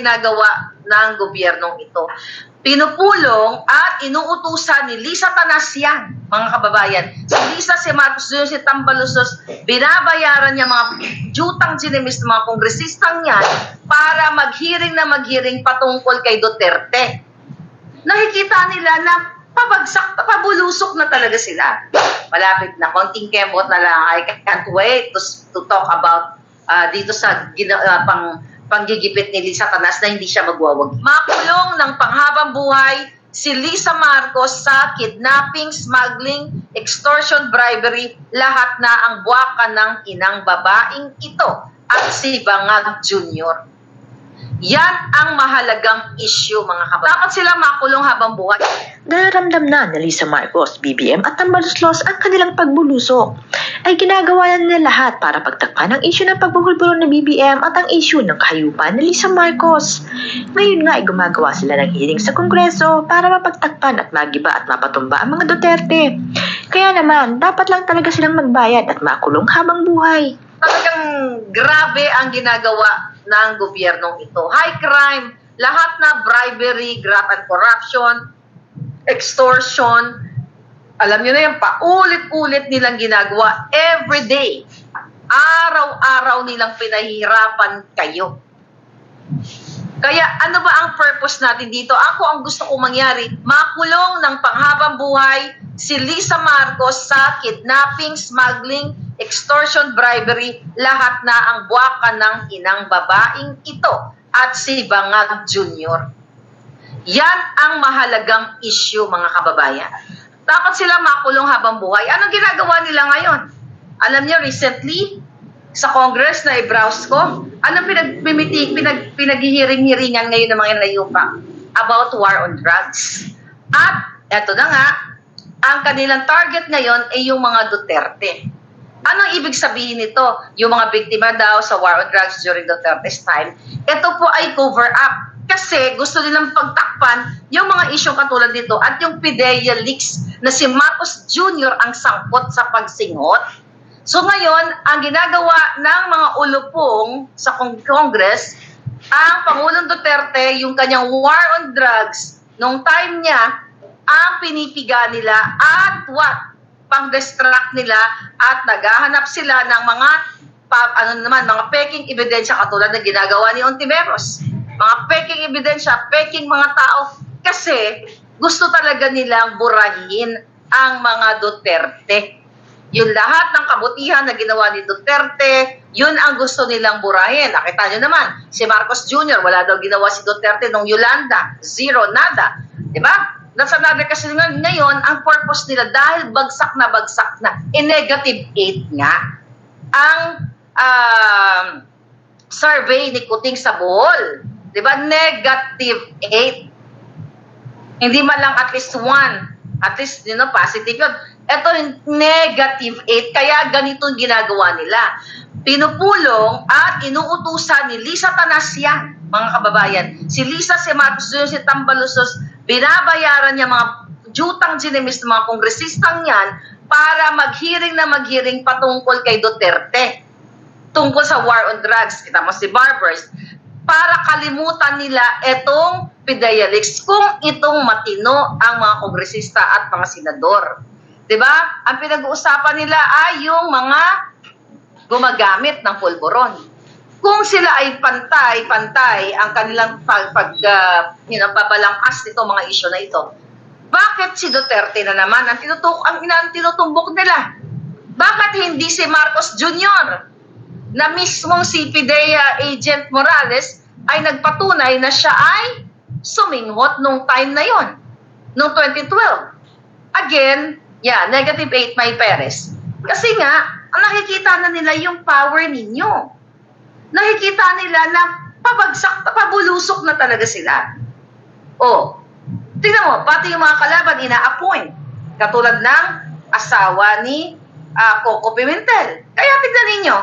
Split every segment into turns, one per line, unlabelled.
ginagawa ng gobyernong ito. Pinupulong at inuutusan ni Lisa Tanasian, mga kababayan. Si Lisa, si Marcos Jr., si Tambalusos, binabayaran niya mga jutang sinimis ng mga kongresistang yan para maghiring na maghiring patungkol kay Duterte. Nakikita nila na pabagsak, pabulusok na talaga sila. Malapit na, konting kembot na lang. I can't wait to, to talk about ah, dito sa gina, ah, pang panggigipit ni Lisa Tanas na hindi siya magwawag. Makulong ng panghabang buhay si Lisa Marcos sa kidnapping, smuggling, extortion, bribery, lahat na ang buwakan ng inang babaeng ito at si Bangag Jr. Yan ang mahalagang issue mga kababayan. Dapat sila makulong habang buhay.
Nararamdam na ni Lisa Marcos, BBM at Tambaluslos ang kanilang pagbulusok. Ay ginagawa na nila lahat para pagtakpan ang issue ng pagbubulbulo ng BBM at ang issue ng kahayupan ni Lisa Marcos. Ngayon nga ay gumagawa sila ng hearing sa Kongreso para mapagtakpan at magiba at mapatumba ang mga Duterte. Kaya naman, dapat lang talaga silang magbayad at makulong habang buhay.
talagang grabe ang ginagawa ng gobyernong ito. High crime, lahat na bribery, graft and corruption, extortion, alam nyo na yan, paulit-ulit nilang ginagawa every day. Araw-araw nilang pinahihirapan kayo. Kaya ano ba ang purpose natin dito? Ako ang gusto kong mangyari, makulong ng panghabang buhay si Lisa Marcos sa kidnapping, smuggling, extortion, bribery, lahat na ang buwakan ng inang babaeng ito at si Bangag Jr. Yan ang mahalagang issue mga kababayan. Dapat sila makulong habang buhay. Anong ginagawa nila ngayon? Alam niyo, recently, sa Congress na i-browse ko, anong pinag, pinag, pinaghihiring-hiringan ngayon ng mga nayupa? About war on drugs. At, eto na nga, ang kanilang target ngayon ay yung mga Duterte. Anong ibig sabihin nito? Yung mga biktima daw sa war on drugs during Duterte's time, ito po ay cover up. Kasi gusto nilang pagtakpan yung mga isyong katulad nito at yung PIDEA leaks na si Marcos Jr. ang sangkot sa pagsingot. So ngayon, ang ginagawa ng mga ulupong sa Congress, ang Pangulong Duterte, yung kanyang war on drugs, nung time niya, ang pinipiga nila at what? Pang-distract nila at naghahanap sila ng mga pa, ano naman, mga peking ebidensya katulad ng ginagawa ni Ontiveros. Mga peking ebidensya, peking mga tao kasi gusto talaga nilang burahin ang mga Duterte. Yung lahat ng kabutihan na ginawa ni Duterte, yun ang gusto nilang burahin. Nakita nyo naman, si Marcos Jr., wala daw ginawa si Duterte nung Yolanda. Zero, nada. Di Nasa nada kasi nga, ngayon, ang purpose nila, dahil bagsak na bagsak na, in negative 8 nga, ang um, survey ni Kuting sa Bohol. Di ba? Negative 8. Hindi man lang at least one. At least, you know, positive yun. Ito, negative 8. Kaya ganito ginagawa nila. Pinupulong at inuutusan ni Lisa Tanasian, mga kababayan. Si Lisa, Jr., si Tambalusos, binabayaran niya mga jutang sinimis ng mga kongresistang yan para maghiring na maghiring patungkol kay Duterte tungkol sa war on drugs. Kita mo si Barbers. Para kalimutan nila itong Pidayalix kung itong matino ang mga kongresista at mga senador. 'Di ba? Ang pinag-uusapan nila ay yung mga gumagamit ng pulburon. Kung sila ay pantay-pantay ang kanilang pag, pag uh, you babalangkas nito mga isyo na ito, bakit si Duterte na naman ang, tinutuk ang, ang tinutumbok nila? Bakit hindi si Marcos Jr. na mismong si Pidea Agent Morales ay nagpatunay na siya ay suminghot nung time na yon, nung 2012. Again, yeah, negative 8 May Perez. Kasi nga, ang nakikita na nila yung power ninyo. Nakikita nila na pabagsak, pabulusok na talaga sila. Oh, tingnan mo, pati yung mga kalaban ina-appoint. Katulad ng asawa ni ah, Coco Pimentel. Kaya tignan ninyo,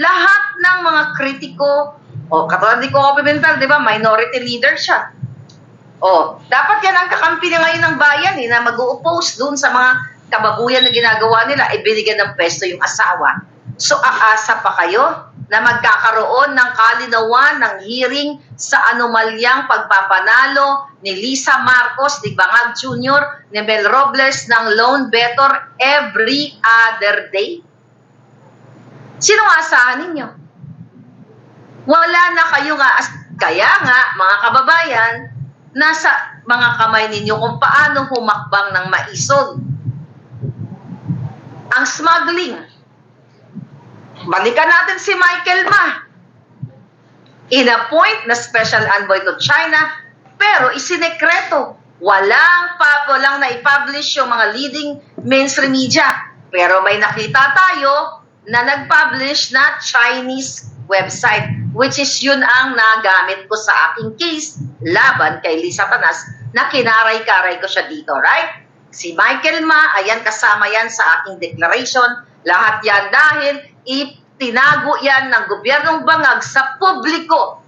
lahat ng mga kritiko, o katulad ni Coco Pimentel, di ba, minority leader siya. Oh, dapat yan ang kakampi na ngayon ng bayan eh, na mag-oppose dun sa mga kababuyan na ginagawa nila, ay binigyan ng pesto yung asawa. So, aasa pa kayo na magkakaroon ng kalinawan ng hearing sa anomalyang pagpapanalo ni Lisa Marcos, ni Bangag Jr., ni Mel Robles ng Lone Better every other day? Sino asahan ninyo? Wala na kayo nga. Kaya nga, mga kababayan, nasa mga kamay ninyo kung paano humakbang ng maisog. Ang smuggling. Balikan natin si Michael Ma. In-appoint na special envoy to China, pero isinekreto. Walang pa, walang na-publish yung mga leading mainstream media. Pero may nakita tayo na nag-publish na Chinese website, which is yun ang nagamit ko sa aking case laban kay Lisa Tanas na kinaray-karay ko siya dito, right? Si Michael Ma, ayan kasama yan sa aking declaration. Lahat yan dahil itinago yan ng gobyernong bangag sa publiko.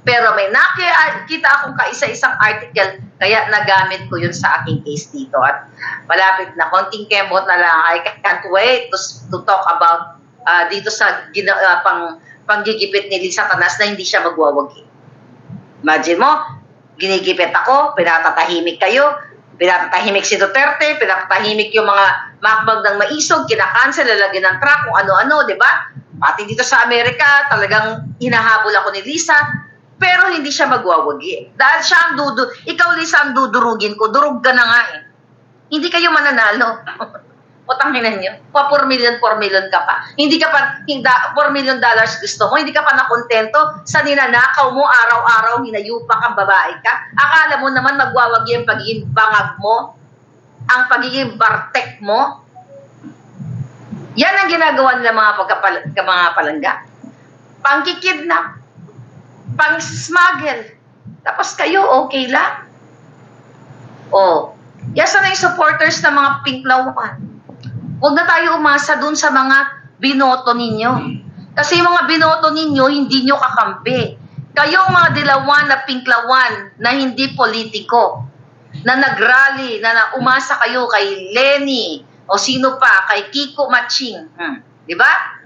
Pero may nakita akong kaisa-isang article, kaya nagamit ko yun sa aking case dito. At malapit na, konting kembot na lang. I can't wait to, to talk about ah, dito sa gina, ah, pang, panggigipit ni Lisa Tanas na hindi siya magwawagi. Imagine mo, ginigipit ako, pinatatahimik kayo, pinatatahimik si Duterte, pinatatahimik yung mga makbag ng maisog, kinakancel, lalagyan ng truck, kung ano-ano, di ba? Pati dito sa Amerika, talagang hinahabol ako ni Lisa, pero hindi siya magwawagi. Dahil siya ang dudu, ikaw Lisa ang dudurugin ko, durug ka na nga eh. Hindi kayo mananalo. Utangin nyo. Pa 4 million, 4 million ka pa. Hindi ka pa, hindi, 4 million dollars gusto mo, hindi ka pa nakontento sa ninanakaw mo, araw-araw, hinayupa kang babae ka. Akala mo naman magwawagi ang pagiging bangag mo, ang pagiging bartek mo. Yan ang ginagawa nila mga, pagkapal, mga palangga. Pangkikidnap, pang-smuggle. Tapos kayo, okay lang. Oh, yan sana yung supporters ng mga pink lawan. Huwag na tayo umasa dun sa mga binoto ninyo. Kasi yung mga binoto ninyo, hindi nyo kakampi. Kayong mga dilawan na pinklawan na hindi politiko, na nagrally, na, na umasa kayo kay Lenny, o sino pa, kay Kiko Maching. Hmm. Di ba?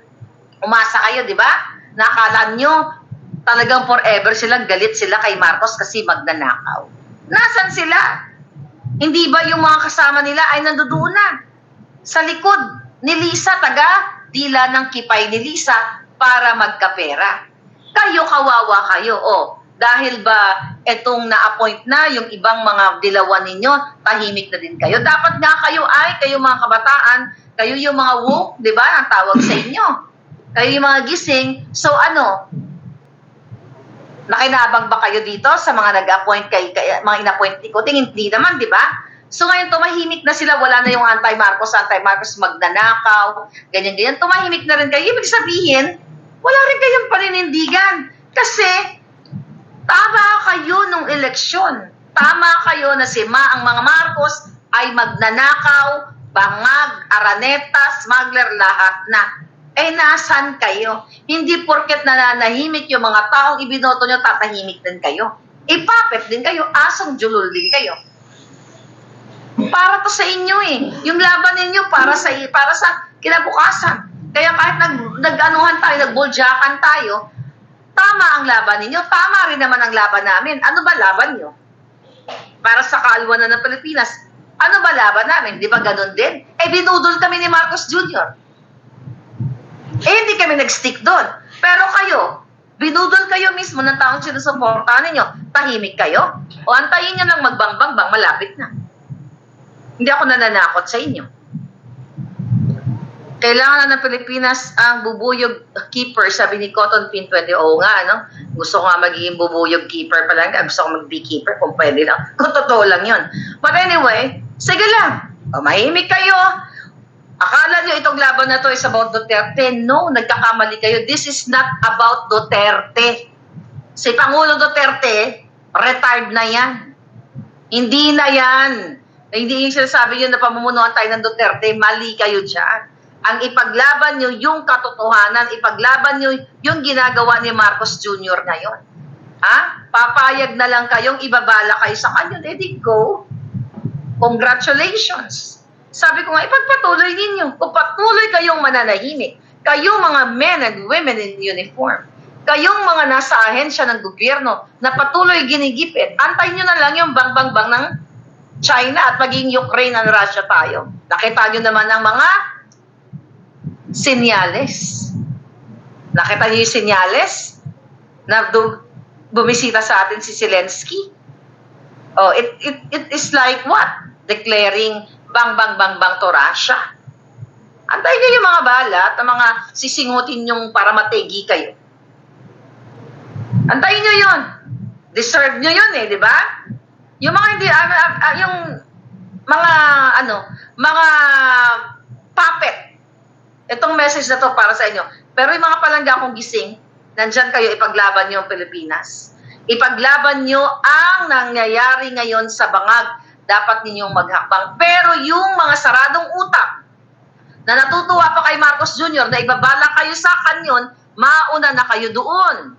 Umasa kayo, di ba? Nakala nyo, talagang forever silang galit sila kay Marcos kasi magnanakaw. Nasaan sila? Hindi ba yung mga kasama nila ay nandoon na? Sa likod ni Lisa, taga dila ng kipay ni Lisa para magkapera. Kayo kawawa kayo, oh. Dahil ba etong na-appoint na yung ibang mga dilawan ninyo, tahimik na din kayo. Dapat nga kayo ay, kayo mga kabataan, kayo yung mga woke, di ba? Ang tawag sa inyo. Kayo yung mga gising. So ano, Nakinabang ba kayo dito sa mga nag-appoint kay, kay mga in-appoint ko? Tingin, hindi naman, di ba? So ngayon, tumahimik na sila. Wala na yung anti-Marcos, anti-Marcos magnanakaw, ganyan-ganyan. Tumahimik na rin kayo. Ibig sabihin, wala rin kayong paninindigan. Kasi, tama kayo nung eleksyon. Tama kayo na si Ma, ang mga Marcos ay magnanakaw, bangag, araneta, smuggler, lahat na. Eh, nasan kayo? Hindi porket nananahimik yung mga taong ibinoto nyo, tatahimik din kayo. Ipapet din kayo, asong julul din kayo. Para to sa inyo eh. Yung laban ninyo para sa para sa kinabukasan. Kaya kahit nag nag-anuhan tayo, nagbuljakan tayo, tama ang laban ninyo, tama rin naman ang laban namin. Ano ba laban nyo? Para sa kaalwanan ng Pilipinas. Ano ba laban namin? Di ba ganun din? Eh, binudol kami ni Marcos Jr. Eh, hindi kami nag-stick doon. Pero kayo, binudol kayo mismo ng taong sinusuportahan ninyo. Tahimik kayo? O antayin nyo lang magbangbang-bang, malapit na. Hindi ako nananakot sa inyo. Kailangan na ng Pilipinas ang bubuyog keeper, sabi ni Cotton Pin 20. Oo nga, no? Gusto ko nga magiging bubuyog keeper pala. Gusto ko mag-beekeeper kung pwede lang. Kung totoo lang yun. But anyway, sige lang. O, mahimik kayo. Akala nyo itong laban na to is about Duterte. No, nagkakamali kayo. This is not about Duterte. Si Pangulong Duterte, retired na yan. Hindi na yan. Hindi yung sinasabi yun na pamumunuan tayo ng Duterte, mali kayo dyan. Ang ipaglaban nyo yung katotohanan, ipaglaban nyo yung ginagawa ni Marcos Jr. ngayon. Ha? Papayag na lang kayong ibabala kayo sa kanya. Let it go. Congratulations. Sabi ko nga, ipagpatuloy ninyo. Kung patuloy kayong mananahimik, kayong mga men and women in uniform, kayong mga nasa ahensya ng gobyerno na patuloy ginigipit, antayin nyo na lang yung bang-bang-bang ng China at maging Ukraine and Russia tayo. Nakita nyo naman ang mga sinyales. Nakita nyo yung sinyales na bumisita sa atin si Zelensky? Oh, it, it, it is like what? Declaring bang bang bang bang to Russia. Antayin nyo yung mga balat na mga sisingutin yung para mategi kayo. Antayin nyo yun. Deserve nyo yun eh, di ba? Yung mga hindi, ah, ah, ah, yung mga, ano, mga puppet. Itong message na to para sa inyo. Pero yung mga palangga kong gising, nandyan kayo ipaglaban nyo ang Pilipinas. Ipaglaban nyo ang nangyayari ngayon sa bangag. Dapat ninyong maghakbang. Pero yung mga saradong utak, na natutuwa pa kay Marcos Jr. na ibabala kayo sa kanyon, mauna na kayo doon.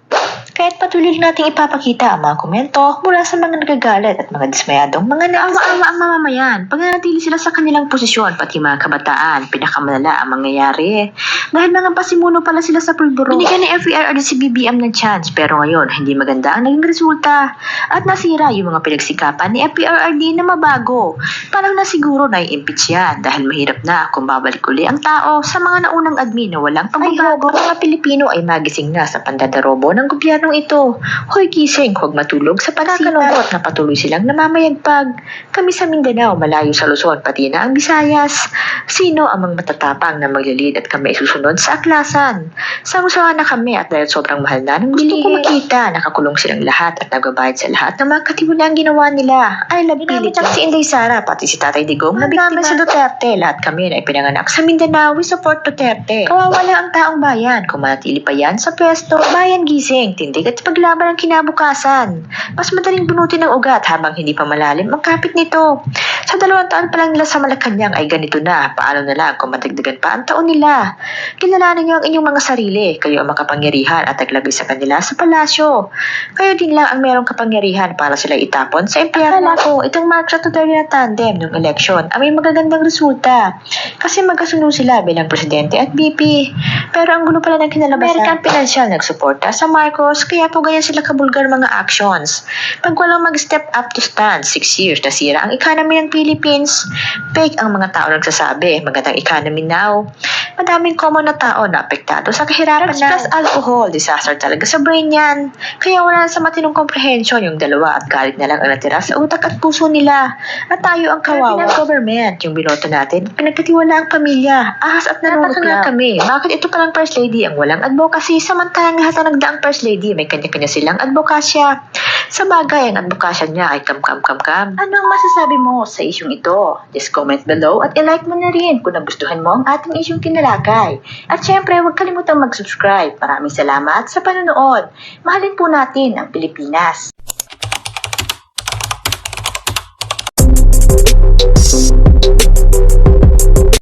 Kahit patuloy nating ipapakita ang mga komento mula sa mga nagagalit at mga dismayadong mga naawa-awa ang mamamayan. Pag nanatili sila sa kanilang posisyon, pati mga kabataan, pinakamalala ang mangyayari. Dahil mga pasimuno pala sila sa pulburo. Binigyan ni FERRD si BBM ng chance, pero ngayon, hindi maganda ang naging resulta. At nasira yung mga pinagsikapan ni FERRD na mabago. Parang nasiguro na i-impeach yan dahil mahirap na kung babalik uli ang tao sa mga naunang admin na walang pagbabago. Mga Pilipino ay magising na sa pandadarobo ng gobyernong ito. Hoy gising, huwag matulog sa pagkakalungkot na patuloy silang namamayagpag. Kami sa Mindanao, malayo sa Luzon, pati na ang Visayas. Sino ang mga matatapang na maglilid at kami susunod sa aklasan? Sangusahan na kami at dahil sobrang mahal na ng gusto ko makita, nakakulong silang lahat at nagbabayad sa lahat ng mga katiwalang ginawa nila. I love Philippines. si Inday Sara, pati si Tatay Digong na biktima sa Duterte. Lahat kami na ipinanganak sa Mindanao, we support Duterte. Kawawa lang ang taong bayan. Kung manatili pa yan sa pwesto, bayan gising, tindig at paglaban ang kinabukasan. Mas madaling bunutin ng ugat habang hindi pa malalim ang kapit nito. Sa dalawang taon pa lang nila sa Malacanang ay ganito na. Paano na lang kung madagdagan pa ang taon nila? Kilalanin niyo ang inyong mga sarili. Kayo ang makapangyarihan at naglagay sa kanila sa palasyo. Kayo din lang ang merong kapangyarihan para sila itapon sa impyerno. Akala ko, itong Marcos at Duterte na tandem ng eleksyon ay may magagandang resulta. Kasi magkasunod sila bilang presidente at VP. Pero ang gulo pala ng kinalabasan. American Financial nagsuporta sa Marcos kaya po ganyan sila kabulgar mga actions. Pag walang mag-step up to stand, 6 years nasira ang economy ng Philippines. Fake ang mga tao nagsasabi, magandang economy now. Madaming common na tao na apektado sa kahirapan Drugs plus alcohol, disaster talaga sa brain yan. Kaya wala na sa matinong comprehension yung dalawa at galit na lang ang natira sa utak at puso nila. At tayo ang kawawa. ng government, yung binoto natin, pinagkatiwala ang pamilya, ahas at nanunukla kami. Bakit ito palang first lady ang walang advocacy samantalang lahat ng nagdaang first lady may kanya-kanya silang advokasya. Sa bagay, ang advokasya niya ay kam-kam-kam-kam. Ano ang masasabi mo sa isyong ito? Just comment below at ilike mo na rin kung nagustuhan mo ang ating isyong kinalakay. At syempre, huwag kalimutang mag-subscribe. Maraming salamat sa panonood. Mahalin po natin ang Pilipinas.